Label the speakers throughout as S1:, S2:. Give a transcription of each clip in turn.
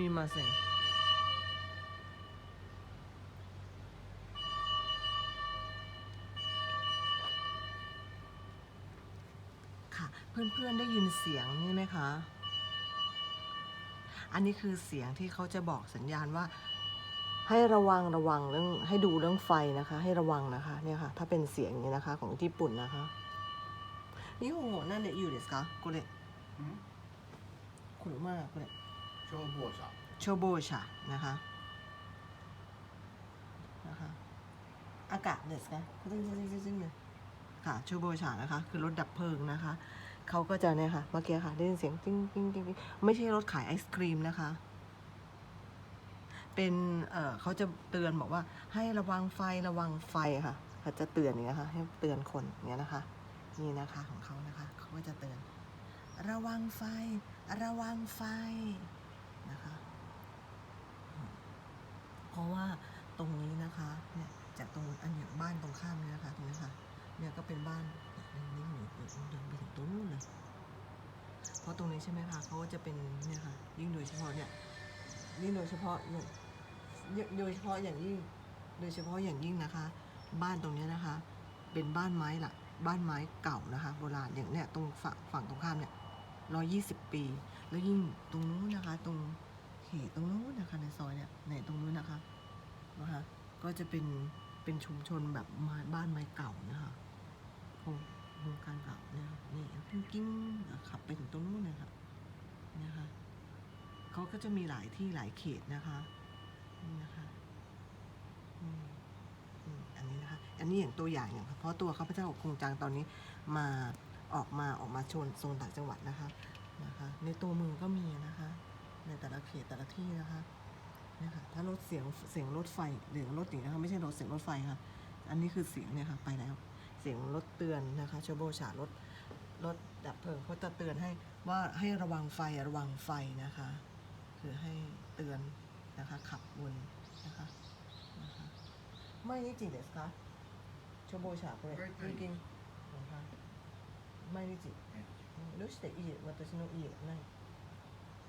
S1: มีมาเซ็งค่ะเพื่อนๆได้ยินเสียงนี่ไหมคะ อันนี้คือเสียงที่เขาจะบอกสัญญาณว่า ให้ระวังระวังเรื่องให้ดูเรื่องไฟนะคะ ให้ระวังนะคะเนี่ยค่ะ ถ้าเป็นเสียงอย่างนี้นะคะ ของญี่ปุ่นนะคะนี่โอ้โหนั่นเนี่ยอยู่เดสกะกูเลย
S2: ん
S1: ขุนมากเลย
S2: 消防车
S1: โชโบชะนะคะนะคะอากาศเดสนะซึ่งซึ่งซึ่งซึ่งเลยค่ะโชโบชะนะคะ คือรถดับเพลิงนะคะเขาก็จะเนี่ยค่ะเมื่อกี้ค่ะได้ยินเสียงจิ้งจิ้งจิ้งจิ้งไม่ใช่รถขายไอศครีมนะคะ เป็นเอ่อเขาจะเตือนบอกว่า ให้ระวังไฟระวังไฟค่ะเขาจะเตือนอย่างเงี้ยค่ะให้เตือนคนอย่างเงี้ยนะคะ นี่นะคะของเขานะคะเขาก็จะเตือน ระวังไฟ ระวังไฟ ราะว่าตรงนี้นะคะเนี่ยจากตรงอันอย่างบ้านตรงข้ามเนี่ยนะคะตรงนี้ค่ะเนี่ยก็เป็นบ้านนี่ยนี่เดินเดินไปถึงตรงนู้นเลยเพราะตรงนี้ใช่ไหมคะเขาจะเป็นเนี่ยค่ะยิ่งโดยเฉพาะเนี่ยยิ่งโดยเฉพาะอย่างโดยเฉพาะอย่างยิ่งโดยเฉพาะอย่างยิ่งนะคะ บ้านตรงเนี้ยนะคะ เป็นบ้านไม้ละบ้านไม้เก่านะคะ โบราณอย่างเนี่ยตรงฝั่งฝั่งตรงข้ามเนี่ยร้อยี่สิบปี แล้วยิ่งตรงนู้นนะคะ ตรง ก็จะเป็นเป็นชุมชนแบบไม้บ้านไม้เก่านะคะโครงโครงการเก่าเนี่ยนี่กิ้งกิ้งขับไปถึงตรงนู้นเลยค่ะนะคะเขาก็จะมีหลายที่หลายเขตนะคะนี่นะคะอันนี้นะคะ อันนี้อย่างตัวอย่างอย่างเพราะตัวข้าพเจ้าคงจังตอนนี้มาออกมาออกมาชนโซนต่างจังหวัดนะคะนะคะ ในตัวเมืองก็มีนะคะ ในแต่ละเขตแต่ละที่นะคะ เนี่ยค่ะถ้ารถเสียงเสียงรถไฟหรือรถอย่างนี้นะคะไม่ใช่รถเสียงรถไฟค่ะ อันนี้คือเสียงเนี่ยค่ะไปแล้ว เสียงรถเตือนนะคะโชโบชารถรถดับเพลิงเขาจะเตือนให้ว่าให้ระวังไฟระวังไฟนะคะ คือให้เตือนนะคะขับวนนะคะนะคะ 毎日ですか消防車これ
S2: 大体
S1: 平均毎日どうして家私の家がない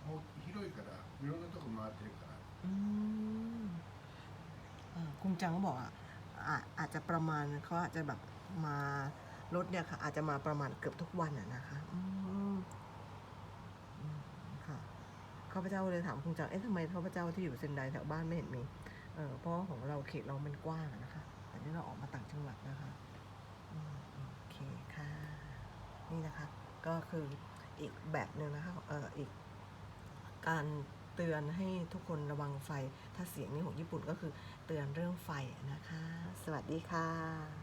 S2: もう広いからいろんなとこ回ってるから
S1: อืมอ่าคุณจังก็บอกอะอะอาจจะประมาณเขาอาจจะแบบมารถเนี่ยค่ะ อาจจะมาประมาณเกือบทุกวันอะนะคะอืมอืมค่ะข้าพเจ้าเลยถามคุณจังเอ๊ะทำไมข้าพเจ้าที่อยู่เซนไดแถวบ้านไม่เห็นมีเออเพราะว่าของเราเขตเรามันกว้างอะนะคะแต่นี่เราออกมาต่างจังหวัดนะคะอืมโอเคค่ะ นี่นะคะ ก็คืออีกแบบหนึ่งนะคะเอออีกการ เตือนให้ทุกคนระวังไฟ ถ้าเสียงนี้ของญี่ปุ่นก็คือเตือนเรื่องไฟนะคะ สวัสดีค่ะ